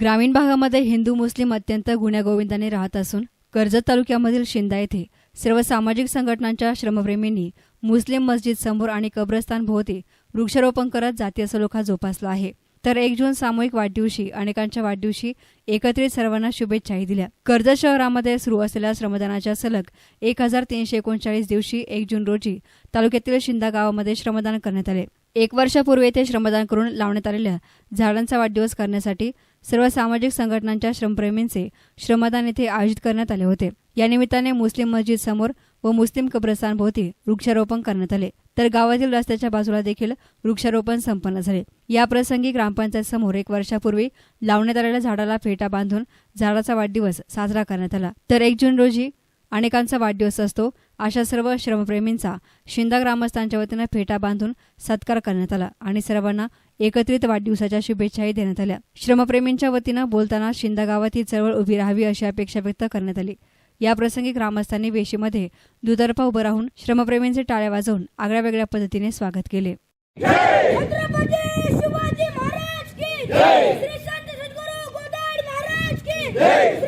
ग्रामीण भागामध्ये हिंदू मुस्लिम अत्यंत गुण्यागोविंदाने राहत असून कर्जत तालुक्यामधील शिंदा येथे सर्व सामाजिक संघटनांच्या श्रमप्रेमींनी मुस्लिम मस्जिद समोर आणि कब्रस्तान भोवती वृक्षारोपण करत जातीय सलोखा जोपासला आहे. तर एक जून सामूहिक वाढदिवशी अनेकांच्या वाढदिवशी एकत्रित सर्वांना शुभेच्छाही दिल्या. कर्जत शहरामध्ये सुरू असलेल्या श्रमदानाच्या सलग एक हजार तीनशे एकोणचाळीस दिवशी एक जून रोजी तालुक्यातील शिंदा गावामध्ये श्रमदान करण्यात आले. एक वर्षापूर्वी येथे श्रमदान करून लावण्यात आलेल्या झाडांचा वाढदिवस करण्यासाठी सर्व सामाजिक संघटनांच्या श्रमप्रेमींचे श्रमदान येथे आयोजित करण्यात आले होते. या निमित्ताने मुस्लिम मस्जिद समोर व मुस्लिम कब्रस्तानभोवती वृक्षारोपण करण्यात आले. तर गावातील रस्त्याच्या बाजूला देखील वृक्षारोपण संपन्न झाले. याप्रसंगी ग्रामपंचायत समोर एक वर्षापूर्वी लावण्यात आलेल्या झाडाला फेटा बांधून झाडाचा वाढदिवस साजरा करण्यात आला. तर एक जून रोजी अनेकांचा वाढदिवस असतो. अशा सर्व श्रमप्रेमींचा शिंदा ग्रामस्थांच्या वतीनं फेटा बांधून सत्कार करण्यात आला आणि सर्वांना एकत्रित वाढदिवसाच्या शुभेच्छाही देण्यात आल्या. श्रमप्रेमींच्या वतीनं बोलताना शिंदा गावात ही चळवळ उभी राहावी अशी अपेक्षा व्यक्त करण्यात आली. याप्रसंगी ग्रामस्थांनी वेशीमध्ये दुतर्फा उभं राहून श्रमप्रेमींचे टाळ्या वाजवून आगळ्या वेगळ्या पद्धतीने स्वागत केले. Hey!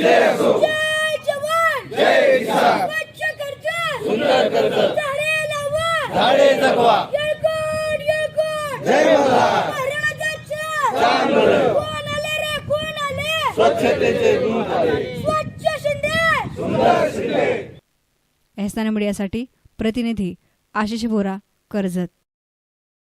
जय जवान! जय स्वच्छ करता! सुंदर करता! झाडे लावा! झाडे जगवा! जय मल्हार चांगलं कोण! आले रे कोण आले? स्वच्छतेचे दूत आले स्वच्छ शिंदे! सुंदर शिंदे! एहसाना मीडियासाठी प्रतिनिधी आशिष बोरा कर्जत.